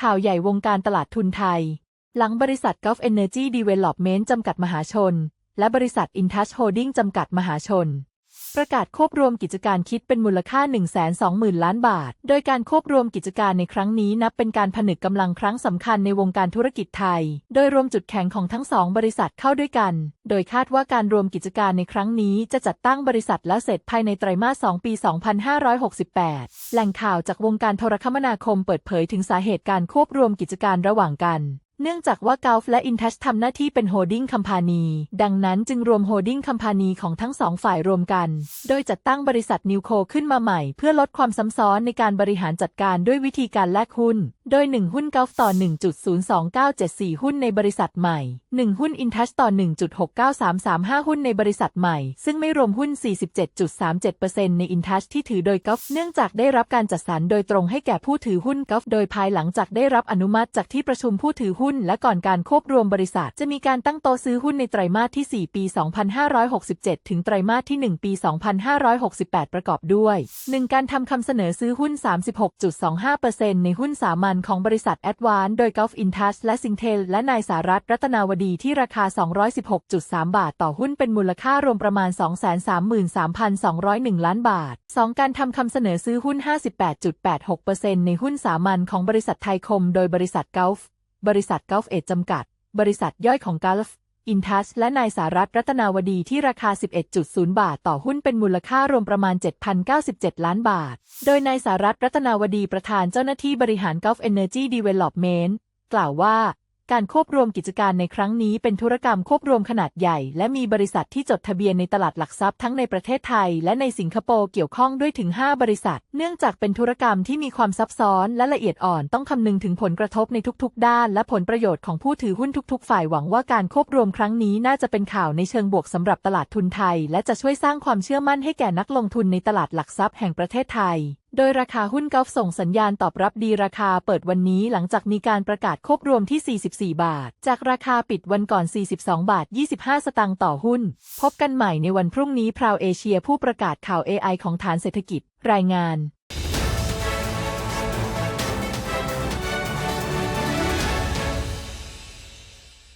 ข่าวใหญ่วงการตลาดทุนไทย หลังบริษัท Gulf Energy Development จำกัดมหาชน และบริษัท Intouch Holding จำกัดมหาชน ประกาศควบรวมกิจการคิดเป็นมูลค่า 120,000 ล้านบาท โดยการควบรวมกิจการในครั้งนี้นับเป็นการผนึกกำลังครั้งสำคัญในวงการธุรกิจไทย โดยรวมจุดแข็งของทั้งสองบริษัทเข้าด้วยกัน โดยคาดว่าการรวมกิจการในครั้งนี้จะจัดตั้งบริษัทแล้วเสร็จภายในไตรมาส 2 ปี 2568 แหล่งข่าวจากวงการโทรคมนาคมเปิดเผยถึงสาเหตุการควบรวมกิจการระหว่างกัน เนื่องจากว่า Gulf และ Intouch ทำหน้าที่เป็นโฮดดิ้งคัมพานี ดังนั้นจึงรวมโฮดดิ้งคัมพานีของทั้งสองฝ่ายรวมกัน โดยจัดตั้งบริษัทนิวโคขึ้นมาใหม่ เพื่อลดความซ้ำซ้อนในการบริหารจัดการด้วยวิธีการแลกหุ้น โดย 1 หุ้น Gulf ต่อ 1.02974 หุ้นในบริษัทใหม่ 1 หุ้น Intouch ต่อ 1.69335 หุ้นในบริษัทใหม่ ซึ่งไม่รวมหุ้น 47.37%ใน Intouch ที่ถือโดย Gulf เนื่องจากได้รับการจัดสรรโดยตรงให้แก่ผู้ถือหุ้น Gulf โดยภายหลังจากได้รับอนุมัติจากที่ประชุมผู้ถือหุ้นและก่อนการควบรวมบริษัท จะมีการตั้งโต๊ะซื้อหุ้นในไตรมาสที่ 4 ปี 2567 ถึงไตรมาสที่ 1 ปี 2568 ประกอบด้วย 1. การทำคำเสนอซื้อหุ้น 36.25%ในหุ้นสามัญของบริษัท a d v a n c e โดย Gulf Intouch และ Singtel และนายสารัตรัตนาวดีที่ราคา 216.3 บาท ต่อหุ้นเป็นมูลค่ารวมประมาณ 233,201 ล้านบาท 2. การทำคำเสนอซื้อหุ้น 58.86%ในหุ้นสามัญของบริษัทไทยคม โดยบริษัท Gulf บริษัทกอล์ฟเอจำกัด บริษัทย่อยของกอล์ฟอินทัชและนายสารัตรัตนาวดีที่ราคา 11.0 บาท ต่อหุ้นเป็นมูลค่ารวมประมาณ 7,097 ล้านบาท โดยนายสารัตรัตนาวดีประธานเจ้าหน้าที่บริหารเก้าฟเอเนอร์จีดีเวล็อปเมนต์กล่าวว่า การควบรวมกิจการในครั้งนี้เป็นธุรกรรมควบรวมขนาดใหญ่ และมีบริษัทที่จดทะเบียนในตลาดหลักทรัพย์ทั้งในประเทศไทย และในสิงคโปร์เกี่ยวข้องด้วยถึง 5 บริษัท เนื่องจากเป็นธุรกรรมที่มีความซับซ้อนและละเอียดอ่อนต้องคำนึงถึงผลกระทบในทุกๆ ด้าน และผลประโยชน์ของผู้ถือหุ้นทุก ๆ ฝ่ายหวังว่าการควบรวมครั้งนี้น่าจะเป็นข่าวในเชิงบวกสำหรับตลาดทุนไทย และจะช่วยสร้างความเชื่อมั่นให้แก่นักลงทุนในตลาดหลักทรัพย์แห่งประเทศไทย โดยราคาหุ้นกอล์ฟส่งสัญญาณตอบรับดีราคาเปิดวันนี้หลังจากมีการประกาศควบรวมที่ 44 บาท จากราคาปิดวันก่อน 42 บาท 25 สตางค์ต่อหุ้น พบกันใหม่ในวันพรุ่งนี้พราวเอเชียผู้ประกาศข่าว AI ของฐานเศรษฐกิจ รายงาน